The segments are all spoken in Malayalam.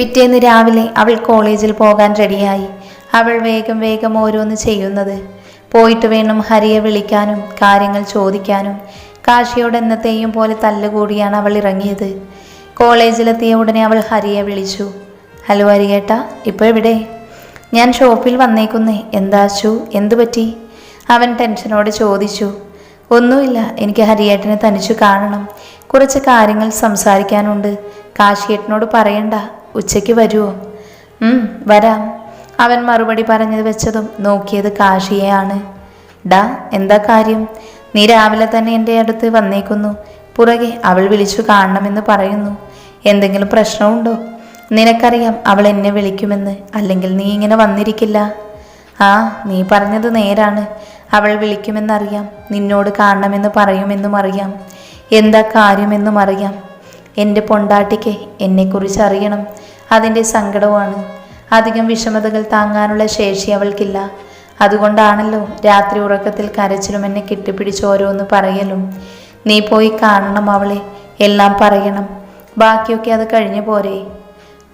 പിറ്റേന്ന് രാവിലെ അവൾ കോളേജിൽ പോകാൻ റെഡിയായി. അവൾ വേഗം വേഗം ഓരോന്ന് ചെയ്യുന്നത്. പോയിട്ട് വേണം ഹരിയെ വിളിക്കാനും കാര്യങ്ങൾ ചോദിക്കാനും. കാശിയോട് എന്നത്തെയും പോലെ തല്ലുകൂടിയാണ് അവൾ ഇറങ്ങിയത്. കോളേജിലെത്തിയ ഉടനെ അവൾ ഹരിയെ വിളിച്ചു. ഹലോ ഹരിയേട്ടാ ഇപ്പോൾ എവിടെ? ഞാൻ ഷോപ്പിൽ വന്നേക്കുന്നേ. എന്താച്ചു എന്തു പറ്റി? അവൻ ടെൻഷനോട് ചോദിച്ചു. ഒന്നുമില്ല എനിക്ക് ഹരിയേട്ടനെ തനിച്ചു കാണണം. കുറച്ച് കാര്യങ്ങൾ സംസാരിക്കാനുണ്ട്. കാശിയേട്ടനോട് പറയണ്ട. ഉച്ചയ്ക്ക് വരുമോ വരാം. അവൻ മറുപടി പറഞ്ഞത് വെച്ചതും നോക്കിയത് കാശിയെയാണ്. ഡാ എന്താ കാര്യം? നീ രാവിലെ തന്നെ എന്റെ അടുത്ത് വന്നേക്കുന്നു. പുറകെ അവൾ വിളിച്ചു കാണണമെന്ന് പറയുന്നു. എന്തെങ്കിലും പ്രശ്നമുണ്ടോ? നിനക്കറിയാം അവൾ എന്നെ വിളിക്കുമെന്ന്. അല്ലെങ്കിൽ നീ ഇങ്ങനെ വന്നിരിക്കില്ല. ആ നീ പറഞ്ഞത് നേരാണ്. അവൾ വിളിക്കുമെന്നറിയാം. നിന്നോട് കാണണമെന്ന് പറയുമെന്നും അറിയാം. എന്താ കാര്യമെന്നും അറിയാം. എന്റെ പൊണ്ടാട്ടിക്ക് എന്നെക്കുറിച്ച് അറിയണം. അതിന്റെ സങ്കടവുമാണ്. അധികം വിഷമതകൾ താങ്ങാനുള്ള ശേഷി അവൾക്കില്ല. അതുകൊണ്ടാണല്ലോ രാത്രി ഉറക്കത്തിൽ കരച്ചിലും എന്നെ കെട്ടിപ്പിടിച്ച് ഓരോന്ന് പറയലും. നീ പോയി കാണണം അവളെ. എല്ലാം പറയണം. ബാക്കിയൊക്കെ അത് കഴിഞ്ഞു പോരെ.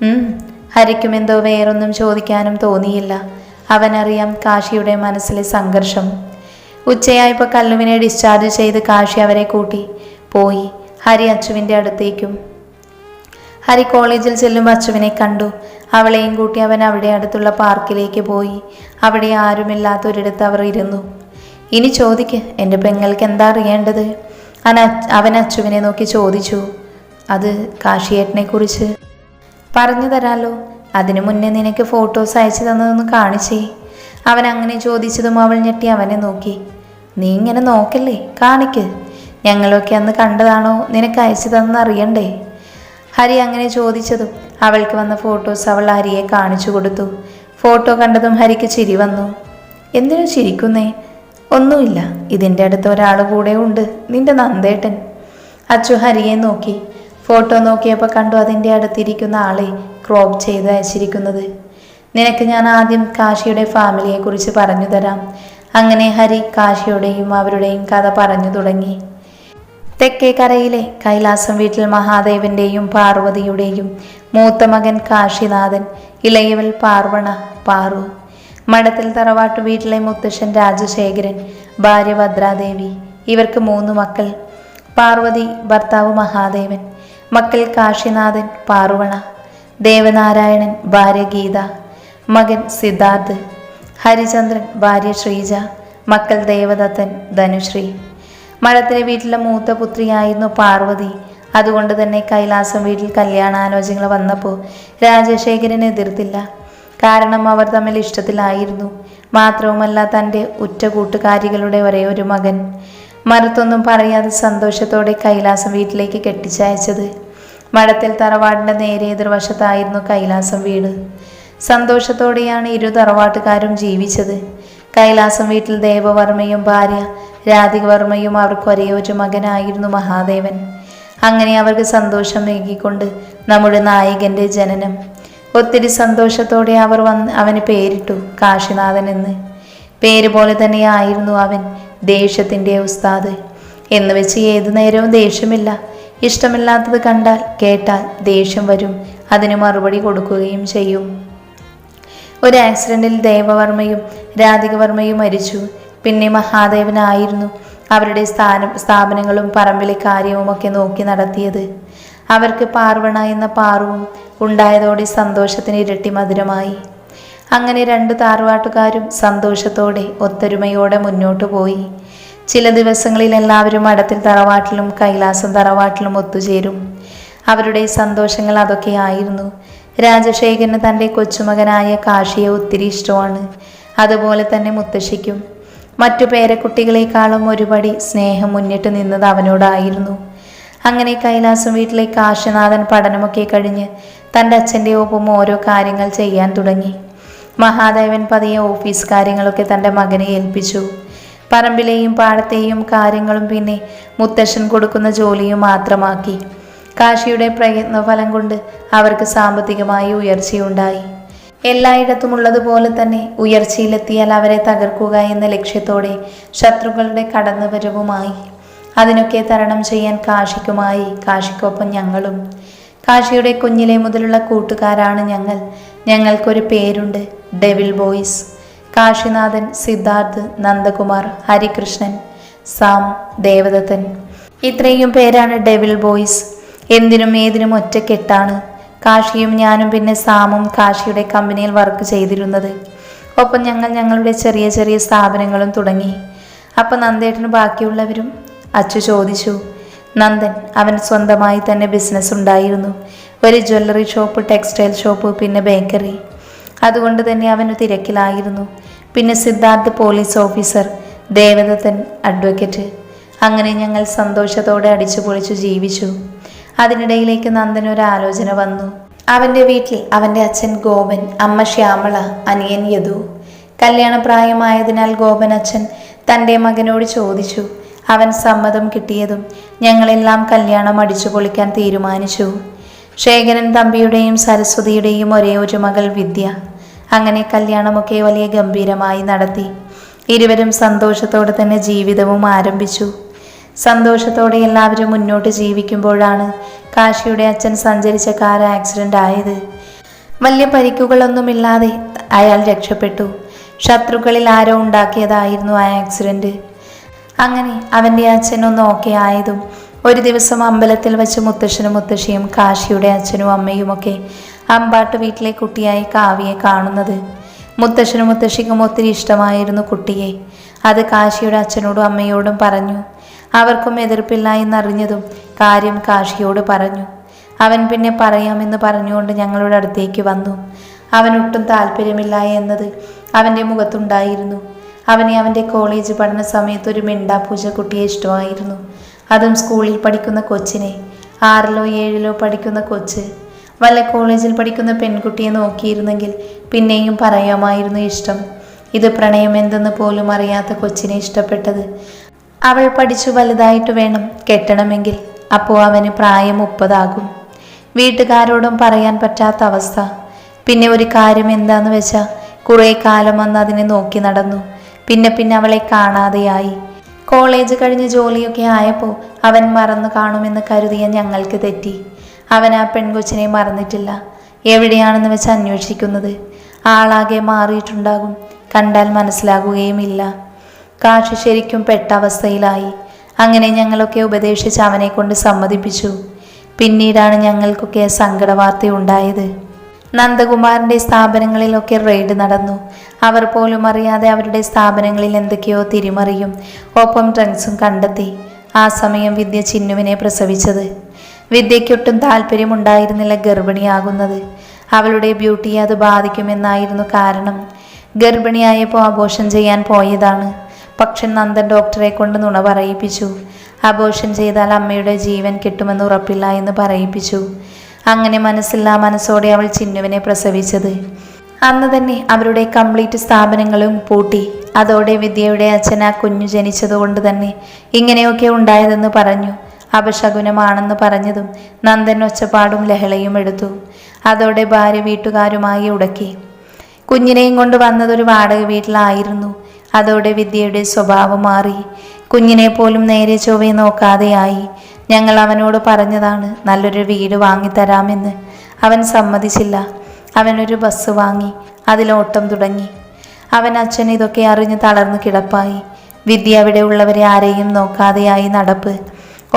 ഹരിക്കും ഹരിക്കുമെന്തോ വേറൊന്നും ചോദിക്കാനും തോന്നിയില്ല. അവനറിയാം കാശിയുടെ മനസ്സിലെ സംഘർഷം. ഉച്ചയായപ്പോൾ കല്ലുവിനെ ഡിസ്ചാർജ് ചെയ്ത് കാശി അവരെ കൂട്ടി. പോയി. ഹരി അച്ചുവിന്റെ അടുത്തേക്കും. ഹരി കോളേജിൽ ചെല്ലുമ്പോൾ അച്ചുവിനെ കണ്ടു. അവളെയും കൂട്ടി അവൻ അവിടെ അടുത്തുള്ള പാർക്കിലേക്ക് പോയി. അവിടെ ആരുമില്ലാത്തൊരിടത്ത് അവർ ഇരുന്നു. ഇനി ചോദിക്ക് എന്റെ പെങ്ങൾക്ക് എന്താ അറിയേണ്ടത്? അവൻ അച്ചുവിനെ നോക്കി ചോദിച്ചു. അത് കാശിയേട്ടനെ കുറിച്ച് പറഞ്ഞു തരാലോ. അതിനു മുന്നേ നിനക്ക് ഫോട്ടോസ് അയച്ചു തന്നതൊന്ന് കാണിച്ചേ. അവൻ അങ്ങനെ ചോദിച്ചതും അവൾ ഞെട്ടി അവനെ നോക്കി. നീ ഇങ്ങനെ നോക്കല്ലേ? കാണിക്ക്. ഞങ്ങളൊക്കെ അന്ന് കണ്ടതാണോ? നിനക്ക് അയച്ചു തന്നെന്ന് അറിയണ്ടേ? ഹരി അങ്ങനെ ചോദിച്ചതും അവൾക്ക് വന്ന ഫോട്ടോസ് അവൾ ഹരിയെ കാണിച്ചു കൊടുത്തു. ഫോട്ടോ കണ്ടതും ഹരിക്ക് ചിരി വന്നു. എന്തിനു ചിരിക്കുന്നേ? ഒന്നുമില്ല. ഇതിന്റെ അടുത്ത് ഒരാൾ കൂടെ ഉണ്ട്. നിന്റെ നന്ദേട്ടൻ. അച്ചു ഹരിയെ നോക്കി. ഫോട്ടോ നോക്കിയപ്പോൾ കണ്ടു അതിന്റെ അടുത്തിരിക്കുന്ന ആളെ ക്രോപ്പ് ചെയ്ത് അയച്ചിരിക്കുന്നത്. നിനക്ക് ഞാൻ ആദ്യം കാശിയുടെ ഫാമിലിയെക്കുറിച്ച് പറഞ്ഞു തരാം. അങ്ങനെ ഹരി കാശിയുടെയും അവരുടെയും കഥ പറഞ്ഞു തുടങ്ങി. തെക്കേക്കരയിലെ കൈലാസം വീട്ടിൽ മഹാദേവന്റെയും പാർവതിയുടെയും മൂത്ത മകൻ കാശിനാഥൻ ഇളയവൽ പാർവണ പാറു. മഠത്തിൽ തറവാട്ടു വീട്ടിലെ മുത്തശ്ശൻ രാജശേഖരൻ ഭാര്യ ഭദ്രാദേവി. ഇവർക്ക് മൂന്ന് മക്കൾ. പാർവതി ഭർത്താവ് മഹാദേവൻ മക്കൾ കാശിനാഥൻ പാർവണ ദേവനാരായണൻ ഭാര്യ ഗീത മകൻ സിദ്ധാർത്ഥ് ഹരിചന്ദ്രൻ ഭാര്യ ശ്രീജ മക്കൾ ദേവദത്തൻ ധനുശ്രീ. മഠത്തിലെ വീട്ടിലെ മൂത്ത പുത്രിയായിരുന്നു പാർവതി. അതുകൊണ്ട് തന്നെ കൈലാസം വീട്ടിൽ കല്യാണാലോചനകൾ വന്നപ്പോൾ രാജശേഖരനെ എതിർത്തില്ല. കാരണം അവർ തമ്മിൽ ഇഷ്ടത്തിലായിരുന്നു. മാത്രവുമല്ല തന്റെ ഉറ്റ കൂട്ടുകാരികളുടെ ഒരേ ഒരു മകൻ. മറുത്തൊന്നും പറയാതെ സന്തോഷത്തോടെ കൈലാസം വീട്ടിലേക്ക് കെട്ടിച്ചയച്ചത്. മഠത്തിൽ തറവാടിന്റെ നേരെ എതിർവശത്തായിരുന്നു കൈലാസം വീട്. സന്തോഷത്തോടെയാണ് ഇരു തറവാട്ടുകാരും ജീവിച്ചത്. കൈലാസം വീട്ടിൽ ദേവവർമ്മയും ഭാര്യ രാധികവർമ്മയും അവർക്ക് ഒരേ മകനായിരുന്നു മഹാദേവൻ. അങ്ങനെ അവർക്ക് സന്തോഷം നൽകിക്കൊണ്ട് നമ്മുടെ നായകന്റെ ജനനം. ഒത്തിരി സന്തോഷത്തോടെ അവർ വന്ന് അവന് പേരിട്ടു കാശിനാഥൻ എന്ന്. പേര് പോലെ തന്നെ ആയിരുന്നു അവൻ ദേഷ്യത്തിന്റെ ഉസ്താദ്. എന്ന് വെച്ച് ഏതു നേരവും ദേഷ്യമില്ല. ഇഷ്ടമില്ലാത്തത് കണ്ടാൽ കേട്ടാൽ ദേഷ്യം വരും. അതിന് മറുപടി കൊടുക്കുകയും ചെയ്യും. ഒരു ആക്സിഡന്റിൽ ദേവവർമ്മയും രാധികവർമ്മയും മരിച്ചു. പിന്നെ മഹാദേവനായിരുന്നു അവരുടെ സ്ഥാനം സ്ഥാപനങ്ങളും പറമ്പിലെ കാര്യവുമൊക്കെ നോക്കി നടത്തിയത്. അവർക്ക് പാർവണ എന്ന പാറുവും ഉണ്ടായതോടെ സന്തോഷത്തിന് ഇരട്ടി മധുരമായി. അങ്ങനെ രണ്ട് താറുവാട്ടുകാരും സന്തോഷത്തോടെ ഒത്തൊരുമയോടെ മുന്നോട്ടു പോയി. ചില ദിവസങ്ങളിൽ എല്ലാവരും അടത്തിൽ തറവാട്ടിലും കൈലാസം തറവാട്ടിലും ഒത്തുചേരും. അവരുടെ സന്തോഷങ്ങൾ അതൊക്കെയായിരുന്നു രാജശേഖരന് തന്റെ കൊച്ചുമകനായ കാശിയെ ഒത്തിരി ഇഷ്ടമാണ്. അതുപോലെ തന്നെ മുത്തശ്ശിക്കും. മറ്റു പേരക്കുട്ടികളെക്കാളും ഒരുപടി സ്നേഹം മുന്നിട്ട് നിന്നത് അവനോടായിരുന്നു. അങ്ങനെ കൈലാസം വീട്ടിലെ കാശിനാഥൻ പഠനമൊക്കെ കഴിഞ്ഞ് തന്റെ അച്ഛന്റെ ഒപ്പം ഓരോ കാര്യങ്ങൾ ചെയ്യാൻ തുടങ്ങി. മഹാദേവൻ പതിയെ ഓഫീസ് കാര്യങ്ങളൊക്കെ തന്റെ മകനെ ഏൽപ്പിച്ചു. പറമ്പിലെയും പാടത്തെയും കാര്യങ്ങളും പിന്നെ മുത്തശ്ശൻ കൊടുക്കുന്ന ജോലിയും മാത്രമാക്കി. കാശിയുടെ പ്രയത്നഫലം കൊണ്ട് അവർക്ക് സാമ്പത്തികമായി ഉയർച്ചയുണ്ടായി. എല്ലായിടത്തും ഉള്ളതുപോലെ തന്നെ ഉയർച്ചയിലെത്തിയാൽ അവരെ തകർക്കുക എന്ന ലക്ഷ്യത്തോടെ ശത്രുക്കളുടെ കടന്നുവരവുമായി അതിനൊക്കെ തരണം ചെയ്യാൻ കാശിക്കുമായി കാശിക്കൊപ്പം ഞങ്ങളും. കാശിയുടെ കുഞ്ഞിലെ മുതലുള്ള കൂട്ടുകാരാണ് ഞങ്ങൾ. ഞങ്ങൾക്കൊരു പേരുണ്ട് devil boys Kashinathan Siddharth Nandakumar Harikrishnan Sam Devadathan. ഇത്രയും പേരാണ് ഡെവിൽ ബോയ്സ് എന്തിനും ഏതിനും ഒറ്റക്കെട്ടാണ്. കാശിയും ഞാനും പിന്നെ സാമും കാഷിയുടെ കമ്പനിയിൽ വർക്ക് ചെയ്തിരുന്നത്. ഒപ്പം ഞങ്ങൾ ഞങ്ങളുടെ ചെറിയ ചെറിയ സ്ഥാപനങ്ങളും തുടങ്ങി. അപ്പം നന്ദേട്ടന് ബാക്കിയുള്ളവരും അച്ചു ചോദിച്ചു നന്ദൻ അവൻ സ്വന്തമായി തന്നെ ബിസിനസ് ഉണ്ടായിരുന്നു. ഒരു ജ്വല്ലറി ഷോപ്പ് ടെക്സ്റ്റൈൽ ഷോപ്പ് പിന്നെ ബേക്കറി അതുകൊണ്ട് തന്നെ അവന് തിരക്കിലായിരുന്നു. പിന്നെ Siddharth police officer Devadathan advocate അങ്ങനെ ഞങ്ങൾ സന്തോഷത്തോടെ അടിച്ചു പൊളിച്ചു ജീവിച്ചു. അതിനിടയിലേക്ക് നന്ദൻ ഒരു ആലോചന വന്നു. അവന്റെ വീട്ടിൽ അവന്റെ അച്ഛൻ ഗോപൻ അമ്മ ശ്യാമള അനിയൻ യദു. കല്യാണപ്രായമായതിനാൽ ഗോപൻ അച്ഛൻ തന്റെ മകനോട് ചോദിച്ചു. അവൻ സമ്മതം കിട്ടിയതും ഞങ്ങളെല്ലാം കല്യാണം അടിച്ചു പൊളിക്കാൻ തീരുമാനിച്ചു. ശേഖരൻ തമ്പിയുടെയും സരസ്വതിയുടെയും ഒരേ ഒരു മകൾ വിദ്യ. അങ്ങനെ കല്യാണമൊക്കെ വലിയ ഗംഭീരമായി നടത്തി. ഇരുവരും സന്തോഷത്തോടെ തന്നെ ജീവിതവും ആരംഭിച്ചു. സന്തോഷത്തോടെ എല്ലാവരും മുന്നോട്ട് ജീവിക്കുമ്പോഴാണ് കാശിയുടെ അച്ഛൻ സഞ്ചരിച്ച കാർ ആക്സിഡന്റ് ആയത്. വലിയ പരിക്കുകളൊന്നുമില്ലാതെ അയാൾ രക്ഷപ്പെട്ടു. ശത്രുക്കളിൽ ആരോ ഉണ്ടാക്കിയതായിരുന്നു ആ ആക്സിഡന്റ് അങ്ങനെ അവന്റെ അച്ഛനൊന്ന് ഓക്കെ ആയതും ഒരു ദിവസം അമ്പലത്തിൽ വെച്ച് മുത്തശ്ശനും മുത്തശ്ശിയും കാശിയുടെ അച്ഛനും അമ്മയുമൊക്കെ അമ്പാട്ട് വീട്ടിലെ കുട്ടിയായി കാവ്യെ കാണുന്നത്. മുത്തശ്ശനും മുത്തശ്ശിക്കും ഒത്തിരി ഇഷ്ടമായിരുന്നു കുട്ടിയെ. അത് കാശിയുടെ അച്ഛനോടും അമ്മയോടും പറഞ്ഞു. അവർക്കും എതിർപ്പില്ല എന്നറിഞ്ഞതും കാര്യം കാഷിയോട് പറഞ്ഞു. അവൻ പിന്നെ പറയാമെന്ന് പറഞ്ഞുകൊണ്ട് ഞങ്ങളുടെ അടുത്തേക്ക് വന്നു. അവനൊട്ടും താല്പര്യമില്ല എന്നത് അവന്റെ മുഖത്തുണ്ടായിരുന്നു. അവനെ അവന്റെ കോളേജ് പഠന സമയത്ത് ഒരു മിണ്ടാപൂജ കുട്ടിയെ ഇഷ്ടമായിരുന്നു. അതും സ്കൂളിൽ പഠിക്കുന്ന കൊച്ചിനെ. ആറിലോ ഏഴിലോ പഠിക്കുന്ന കൊച്ച്. വല്ല കോളേജിൽ പഠിക്കുന്ന പെൺകുട്ടിയെ നോക്കിയിരുന്നെങ്കിൽ പിന്നെയും പറയാമായിരുന്നു ഇഷ്ടം. ഇത് പ്രണയം എന്തെന്ന് പോലും അറിയാത്ത കൊച്ചിനെ ഇഷ്ടപ്പെട്ടത് അവൾ പഠിച്ചു വലുതായിട്ട് വേണം കെട്ടണമെങ്കിൽ. അപ്പോൾ അവന് പ്രായം മുപ്പതാകും. വീട്ടുകാരോടും പറയാൻ പറ്റാത്ത അവസ്ഥ. പിന്നെ ഒരു കാര്യം എന്താന്ന് വെച്ചാൽ കുറേ കാലം വന്ന് അതിനെ നോക്കി നടന്നു. പിന്നെ പിന്നെ അവളെ കാണാതെയായി. കോളേജ് കഴിഞ്ഞ് ജോലിയൊക്കെ ആയപ്പോൾ അവൻ മറന്നു കാണുമെന്ന് കരുതിയ ഞങ്ങൾക്ക് തെറ്റി. അവൻ ആ പെൺകൊച്ചിനെ മറന്നിട്ടില്ല. എവിടെയാണെന്ന് വെച്ച് അന്വേഷിക്കുന്നത്. ആളാകെ മാറിയിട്ടുണ്ടാകും. കണ്ടാൽ മനസ്സിലാകുകയുമില്ല. കാശി ശരിക്കും പെട്ട അവസ്ഥയിലായി അങ്ങനെ ഞങ്ങളൊക്കെ ഉപദേശിച്ച് അവനെ കൊണ്ട് സമ്മതിപ്പിച്ചു. പിന്നീടാണ് ഞങ്ങൾക്കൊക്കെ സങ്കടവാർത്തയുണ്ടായത്. നന്ദകുമാറിന്റെ സ്ഥാപനങ്ങളിലൊക്കെ റെയ്ഡ് നടന്നു. അവർ പോലും അറിയാതെ അവരുടെ സ്ഥാപനങ്ങളിൽ എന്തൊക്കെയോ തിരിമറിയും ഒപ്പം ഡ്രഗ്സും കണ്ടെത്തി. ആ സമയം വിദ്യ ചിന്നുവിനെ പ്രസവിച്ചത്. വിദ്യയ്ക്കൊട്ടും താല്പര്യമുണ്ടായിരുന്നില്ല ഗർഭിണിയാകുന്നത്. അവളുടെ ബ്യൂട്ടിയെ അത് ബാധിക്കുമെന്നായിരുന്നു കാരണം. ഗർഭിണിയായപ്പോൾ ആഘോഷം ചെയ്യാൻ പോയതാണ്. പക്ഷെ നന്ദൻ ഡോക്ടറെ കൊണ്ട് നുണ പറയിപ്പിച്ചു. അബോഷൻ ചെയ്താൽ അമ്മയുടെ ജീവൻ കിട്ടുമെന്ന് ഉറപ്പില്ല എന്ന് പറയിപ്പിച്ചു. അങ്ങനെ മനസ്സില്ലാ മനസ്സോടെ അവൾ ചിന്നുവിനെ പ്രസവിച്ചത്. അന്ന് തന്നെ അവരുടെ കംപ്ലീറ്റ് സ്ഥാപനങ്ങളും പൂട്ടി. അതോടെ വിദ്യയുടെ അച്ഛൻ ആ കുഞ്ഞു ജനിച്ചതുകൊണ്ട് തന്നെ ഇങ്ങനെയൊക്കെ ഉണ്ടായതെന്ന് പറഞ്ഞു. അപശകുനമാണെന്ന് പറഞ്ഞതും നന്ദൻ ഒച്ചപ്പാടും ലഹളയും എടുത്തു. അതോടെ ഭാര്യ വീട്ടുകാരുമായി ഉടക്കി. കുഞ്ഞിനെയും കൊണ്ട് വന്നതൊരു വാടക വീട്ടിലായിരുന്നു. അതോടെ വിദ്യയുടെ സ്വഭാവം മാറി. കുഞ്ഞിനെ പോലും നേരെ ചൊവ്വെ നോക്കാതെയായി. ഞങ്ങൾ അവനോട് പറഞ്ഞതാണ് നല്ലൊരു വീട് വാങ്ങിത്തരാമെന്ന്. അവൻ സമ്മതിച്ചില്ല. അവനൊരു ബസ് വാങ്ങി. അതിലോട്ടം തുടങ്ങി. അവൻ അച്ഛൻ ഇതൊക്കെ അറിഞ്ഞ് തളർന്നു കിടപ്പായി. വിദ്യ അവിടെ ഉള്ളവരെ ആരെയും നോക്കാതെയായി നടപ്പ്.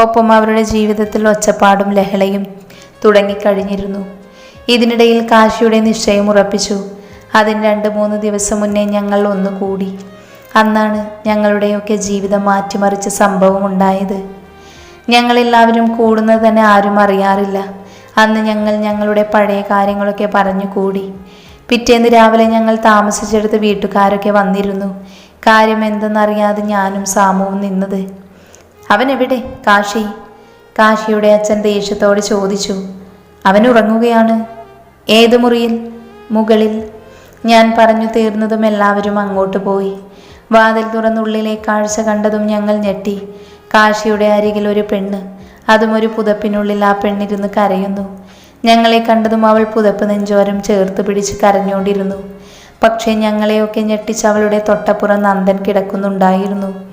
ഒപ്പം അവരുടെ ജീവിതത്തിൽ ഒച്ചപ്പാടും ലഹളയും തുടങ്ങിക്കഴിഞ്ഞിരുന്നു. ഇതിനിടയിൽ കാശിയുടെ നിശ്ചയം ഉറപ്പിച്ചു. അതിന് രണ്ട് മൂന്ന് ദിവസം മുന്നേ ഞങ്ങൾ ഒന്നുകൂടി. അന്നാണ് ഞങ്ങളുടെയൊക്കെ ജീവിതം മാറ്റിമറിച്ച സംഭവം ഉണ്ടായത്. ഞങ്ങളെല്ലാവരും കൂടുന്നത് തന്നെ ആരും അറിയാറില്ല. അന്ന് ഞങ്ങൾ ഞങ്ങളുടെ പഴയ കാര്യങ്ങളൊക്കെ പറഞ്ഞു കൂടി. പിറ്റേന്ന് രാവിലെ ഞങ്ങൾ താമസിച്ചെടുത്ത് വീട്ടുകാരൊക്കെ വന്നിരുന്നു. കാര്യം എന്തെന്നറിയാതെ ഞാനും സാമുവും നിന്നത്. അവൻ എവിടെ കാശി? കാശിയുടെ അച്ഛൻ ദേഷ്യത്തോടെ ചോദിച്ചു. അവൻ ഉറങ്ങുകയാണ്. ഏത് മുറിയിൽ? മുകളിൽ. ഞാൻ പറഞ്ഞു തീർന്നതും എല്ലാവരും അങ്ങോട്ട് പോയി. വാതിൽ തുറന്നുള്ളിലെ കാഴ്ച കണ്ടതും ഞങ്ങൾ ഞെട്ടി. കാശിയുടെ അരികിൽ ഒരു പെണ്ണ് അതും ഒരു പുതപ്പിനുള്ളിൽ ആ പെണ്ണിരുന്ന് കരയുന്നു. ഞങ്ങളെ കണ്ടതും അവൾ പുതപ്പ് നെഞ്ചോരം ചേർത്ത് പിടിച്ച് കരഞ്ഞുകൊണ്ടിരുന്നു. പക്ഷേ ഞങ്ങളെയൊക്കെ ഞെട്ടിച്ച് അവളുടെ തൊട്ടപ്പുറം നന്ദൻ കിടക്കുന്നുണ്ടായിരുന്നു.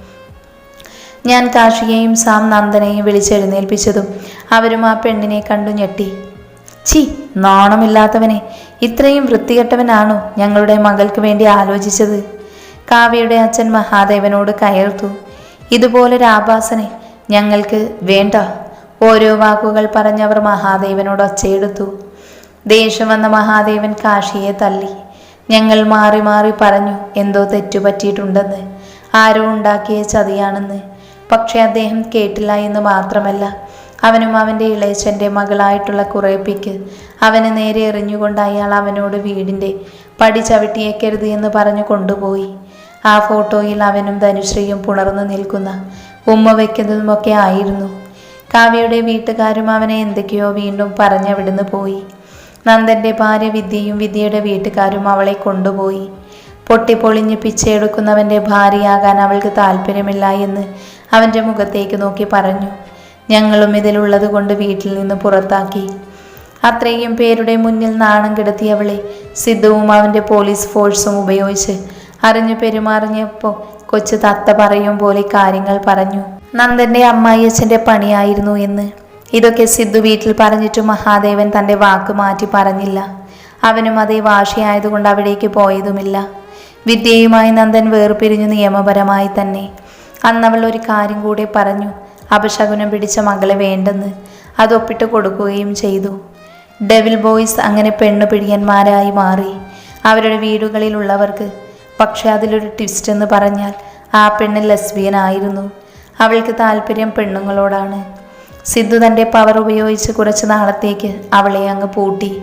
ഞാൻ കാഷിയെയും സാം നന്ദനെയും വിളിച്ചെഴുന്നേൽപ്പിച്ചതും അവരും ആ പെണ്ണിനെ കണ്ടു ഞെട്ടി. ചി നാണമില്ലാത്തവനെ. ഇത്രയും വൃത്തികെട്ടവനാണോ ഞങ്ങളുടെ മകൾക്ക് വേണ്ടി ആലോചിച്ചത്? കാവ്യയുടെ അച്ഛൻ മഹാദേവനോട് കയർത്തു. ഇതുപോലൊരു ആഭാസനെ ഞങ്ങൾക്ക് വേണ്ട ഓരോ വാക്കുകൾ പറഞ്ഞവർ മഹാദേവനോട് ഒച്ചയെടുത്തു. ദേഷ്യം വന്ന മഹാദേവൻ കാശിയെ തള്ളി. ഞങ്ങൾ മാറി മാറി പറഞ്ഞു എന്തോ തെറ്റുപറ്റിയിട്ടുണ്ടെന്ന്. ആരോ ഉണ്ടാക്കിയ ചതിയാണെന്ന്. പക്ഷെ അദ്ദേഹം കേട്ടില്ല എന്ന് മാത്രമല്ല അവനും അവന്റെ ഇളയച്ചന്റെ മകളായിട്ടുള്ള കുറേപ്പിക്ക് അവന് നേരെ എറിഞ്ഞുകൊണ്ട് അയാൾ അവനോട് വീടിന്റെ പടി ചവിട്ടിയേക്കരുത് എന്ന് പറഞ്ഞു കൊണ്ടുപോയി. ആ ഫോട്ടോയിൽ അവനും ധനുശ്രീയും പുണർന്നു നിൽക്കുന്ന ഉമ്മ വയ്ക്കുന്നതുമൊക്കെ ആയിരുന്നു. കാവ്യയുടെ വീട്ടുകാരും അവനെ എന്തൊക്കെയോ വീണ്ടും പറഞ്ഞവിടുന്ന് പോയി. നന്ദന്റെ ഭാര്യ വിദ്യയും വിദ്യയുടെ വീട്ടുകാരും അവളെ കൊണ്ടുപോയി. പൊട്ടിപ്പൊളിഞ്ഞ് പിച്ചയെടുക്കുന്നവന്റെ ഭാര്യയാകാൻ അവൾക്ക് താല്പര്യമില്ല എന്ന് അവന്റെ മുഖത്തേക്ക് നോക്കി പറഞ്ഞു. ഞങ്ങളും ഇതിലുള്ളത് കൊണ്ട് വീട്ടിൽ നിന്ന് പുറത്താക്കി. അത്രയും പേരുടെ മുന്നിൽ നാണം കിടത്തിയവളെ സിദ്ധുവും അവന്റെ പോലീസ് ഫോഴ്സും ഉപയോഗിച്ച് അറിഞ്ഞു പെരുമാറിഞ്ഞപ്പോൾ കൊച്ചു തത്ത പറയും പോലെ കാര്യങ്ങൾ പറഞ്ഞു. നന്ദന്റെ അമ്മായിയച്ഛന്റെ പണിയായിരുന്നു എന്ന്. ഇതൊക്കെ സിദ്ധു വീട്ടിൽ പറഞ്ഞിട്ട് മഹാദേവൻ തന്റെ വാക്ക് മാറ്റി പറഞ്ഞില്ല. അവനും അതേ വാശിയായതുകൊണ്ട് അവിടേക്ക് പോയതുമില്ല. വിദ്യയുമായി നന്ദൻ വേർപിരിഞ്ഞു നിയമപരമായി തന്നെ. അന്നവൾ ഒരു കാര്യം കൂടെ പറഞ്ഞു. അപശകുനം പിടിച്ച മകളെ വേണ്ടെന്ന്. അതൊപ്പിട്ട് കൊടുക്കുകയും ചെയ്തു. ഡെവിൽ ബോയ്സ് അങ്ങനെ പെണ്ണു പിടിയന്മാരായി മാറി. അവരുടെ വീടുകളിലുള്ളവർക്ക് പക്ഷെ അതിലൊരു ട്വിസ്റ്റ് എന്ന് പറഞ്ഞാൽ ആ പെണ്ണ് ലെസ്ബിയൻ ആയിരുന്നു അവൾക്ക് താല്പര്യം പെണ്ണുങ്ങളോടാണ്. സിദ്ധു തന്റെ പവർ ഉപയോഗിച്ച് കുറച്ച് നാളത്തേക്ക് അവളെ അങ്ങ് പൂട്ടി.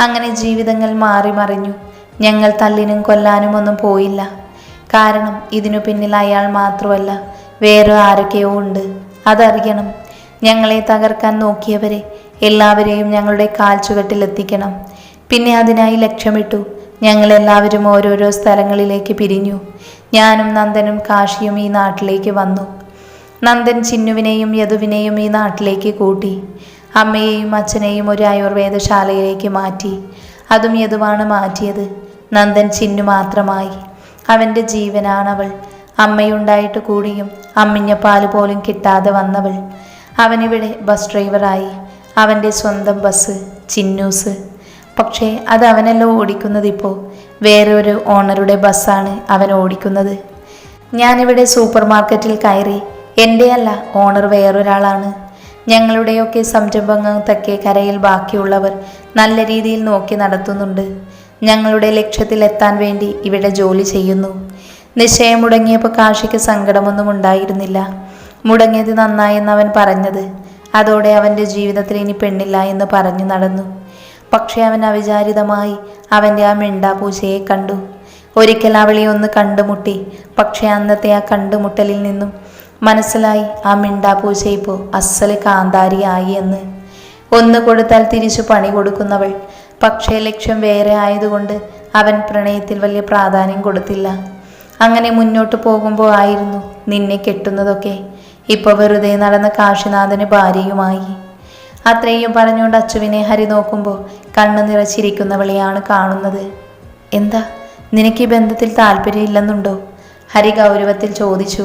അങ്ങനെ ജീവിതങ്ങൾ മാറി മറിഞ്ഞു. ഞങ്ങൾ തല്ലിനും കൊല്ലാനും ഒന്നും പോയില്ല. കാരണം ഇതിനു പിന്നിൽ അയാൾ മാത്രമല്ല വേറെ ആരൊക്കെയോ ഉണ്ട്. അതറിയണം ഞങ്ങളെ തകർക്കാൻ നോക്കിയവരെ എല്ലാവരെയും ഞങ്ങളുടെ കാൽച്ചുകെട്ടിലെത്തിക്കണം പിന്നെ അതിനായി ലക്ഷ്യമിട്ടു ഞങ്ങളെല്ലാവരും ഓരോരോ സ്ഥലങ്ങളിലേക്ക് പിരിഞ്ഞു. ഞാനും നന്ദനും കാശിയും ഈ നാട്ടിലേക്ക് വന്നു. നന്ദൻ ചിന്നുവിനെയും യദുവിനെയും ഈ നാട്ടിലേക്ക് കൂട്ടി. അമ്മയെയും അച്ഛനെയും ഒരു ആയുർവേദശാലയിലേക്ക് മാറ്റി. അതും യദുവാണ് മാറ്റിയത്. നന്ദൻ ചിന്നു മാത്രമായി. അവന്റെ ജീവനാണവൾ. അമ്മയുണ്ടായിട്ട് കൂടിയും അമ്മിഞ്ഞ പാൽ പോലും കിട്ടാതെ വന്നവൾ. അവനിവിടെ ബസ് ഡ്രൈവറായി. അവന്റെ സ്വന്തം ബസ് ചിന്നൂസ്. പക്ഷേ അത് അവനല്ലോ ഓടിക്കുന്നത് ഇപ്പോൾ വേറെ ഒരു ഓണറുടെ ബസ്സാണ് അവൻ ഓടിക്കുന്നത്. ഞാനിവിടെ സൂപ്പർ മാർക്കറ്റിൽ കയറി. എന്റെയല്ല ഓണർ വേറൊരാളാണ്. ഞങ്ങളുടെയൊക്കെ സംരംഭങ്ങൾ തെക്കേ കരയിൽ ബാക്കിയുള്ളവർ നല്ല രീതിയിൽ നോക്കി നടത്തുന്നുണ്ട്. ഞങ്ങളുടെ ലക്ഷ്യത്തിലെത്താൻ വേണ്ടി ഇവിടെ ജോലി ചെയ്യുന്നു. നിശ്ചയം മുടങ്ങിയപ്പോൾ കാശിക്ക് സങ്കടമൊന്നും ഉണ്ടായിരുന്നില്ല. മുടങ്ങിയത് നന്നായെന്ന് അവൻ പറഞ്ഞത്. അതോടെ അവന്റെ ജീവിതത്തിൽ ഇനി പെണ്ണില്ല എന്ന് പറഞ്ഞു നടന്നു. പക്ഷെ അവൻ അവിചാരിതമായി അവന്റെ ആ മിണ്ടാപൂച്ചയെ കണ്ടു. ഒരിക്കൽ അവളെ ഒന്ന് കണ്ടുമുട്ടി. പക്ഷെ അന്നത്തെ ആ കണ്ടുമുട്ടലിൽ നിന്നും മനസ്സിലായി ആ മിണ്ടാപൂച്ച ഇപ്പോൾ അസൽ കാന്താരിയായി എന്ന്. ഒന്ന് കൊടുത്താൽ തിരിച്ചു പണി കൊടുക്കുന്നവൾ. പക്ഷേ ലക്ഷ്യം വേറെ ആയതുകൊണ്ട് അവൻ പ്രണയത്തിൽ വലിയ പ്രാധാന്യം കൊടുത്തില്ല. അങ്ങനെ മുന്നോട്ട് പോകുമ്പോൾ ആയിരുന്നു നിന്നെ കെട്ടുന്നതൊക്കെ. ഇപ്പോൾ വെറുതെ നടന്ന കാശിനാഥന് ഭാര്യയുമായി. അത്രയും പറഞ്ഞുകൊണ്ട് അച്ചുവിനെ ഹരി നോക്കുമ്പോൾ കണ്ണു നിറച്ചിരിക്കുന്നവളെയാണ് കാണുന്നത്. എന്താ? നിനക്ക് ഈ ബന്ധത്തിൽ താല്പര്യമില്ലെന്നുണ്ടോ? ഹരി ഗൗരവത്തിൽ ചോദിച്ചു.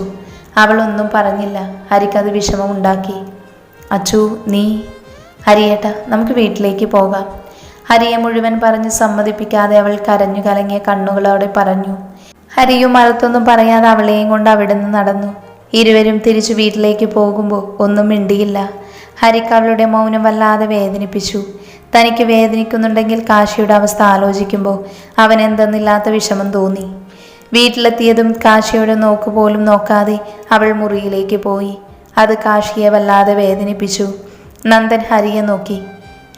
അവളൊന്നും പറഞ്ഞില്ല. ഹരിക്കത് വിഷമമുണ്ടാക്കി. അച്ചു നീ? ഹരിയേട്ട നമുക്ക് വീട്ടിലേക്ക് പോകാം. ഹരിയെ മുഴുവൻ പറഞ്ഞ് സമ്മതിപ്പിക്കാതെ അവൾ കരഞ്ഞു കലങ്ങിയ കണ്ണുകളോടെ പറഞ്ഞു. ഹരിയും അടുത്തൊന്നും പറയാതെ അവളെയും കൊണ്ട് അവിടെ നിന്ന് നടന്നു. ഇരുവരും തിരിച്ചു വീട്ടിലേക്ക് പോകുമ്പോൾ ഒന്നും മിണ്ടിയില്ല. ഹരിക്ക് അവളുടെ മൗനം വല്ലാതെ വേദനിപ്പിച്ചു. തനിക്ക് വേദനിക്കുന്നുണ്ടെങ്കിൽ കാശിയുടെ അവസ്ഥ ആലോചിക്കുമ്പോൾ അവൻ എന്തെന്നില്ലാത്ത വിഷമം തോന്നി. വീട്ടിലെത്തിയതും കാശിയുടെ നോക്ക് പോലും നോക്കാതെ അവൾ മുറിയിലേക്ക് പോയി. അത് കാശിയെ വല്ലാതെ വേദനിപ്പിച്ചു. നന്ദൻ ഹരിയെ നോക്കി.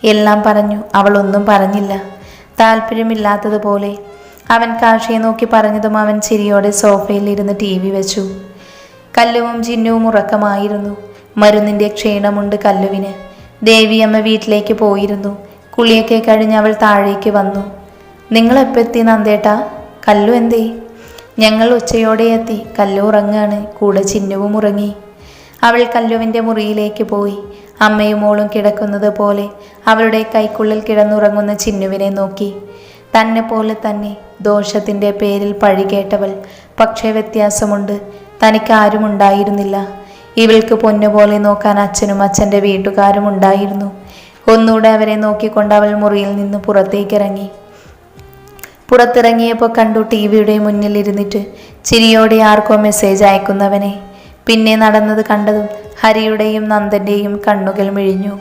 എല്ലാം പറഞ്ഞു അവൾ ഒന്നും പറഞ്ഞില്ല. താല്പര്യമില്ലാത്തതുപോലെ അവൻ കാശിയെ നോക്കി പറഞ്ഞതും അവൻ ചിരിയോടെ സോഫയിൽ ഇരുന്ന് ടി വി വെച്ചു. കല്ലുവും ചിന്നുവും ഉറക്കമായിരുന്നു. മരുന്നിന്റെ ക്ഷീണമുണ്ട് കല്ലുവിന്. ദേവിയമ്മ വീട്ടിലേക്ക് പോയിരുന്നു. കുളിയൊക്കെ കഴിഞ്ഞ് അവൾ താഴേക്ക് വന്നു. നിങ്ങൾ എപ്പോൾ എത്തി നന്ദേട്ടാ? കല്ലു എന്തേ? ഞങ്ങൾ ഉച്ചയോടെ എത്തി. കല്ലു ഉറങ്ങാണ്. കൂടെ ചിഹ്നവും ഉറങ്ങി. അവൾ കല്ലുവിന്റെ മുറിയിലേക്ക് പോയി. അമ്മയും മോളും കിടക്കുന്നത് പോലെ അവളുടെ കൈക്കുള്ളിൽ കിടന്നുറങ്ങുന്ന ചിന്നുവിനെ നോക്കി. തന്നെ പോലെ തന്നെ ദോഷത്തിന്റെ പേരിൽ പഴി കേട്ടവൾ. പക്ഷേ വ്യത്യാസമുണ്ട്. തനിക്ക് ആരും ഉണ്ടായിരുന്നില്ല ഇവൾക്ക് പൊന്നുപോലെ നോക്കാൻ അച്ഛനും അച്ഛന്റെ വീട്ടുകാരും ഉണ്ടായിരുന്നു. ഒന്നുകൂടെ അവരെ നോക്കിക്കൊണ്ട് അവൾ മുറിയിൽ നിന്ന് പുറത്തേക്കിറങ്ങി. പുറത്തിറങ്ങിയപ്പോൾ കണ്ടു ടി വിയുടെ മുന്നിൽ ഇരുന്നിട്ട് ചിരിയോടെ ആർക്കോ മെസ്സേജ് അയക്കുന്നവനെ. പിന്നെ നടന്നത് കണ്ടതും ഹരിയുടെയും നന്ദന്റെയും കണ്ണുകൾ മിഴിഞ്ഞു.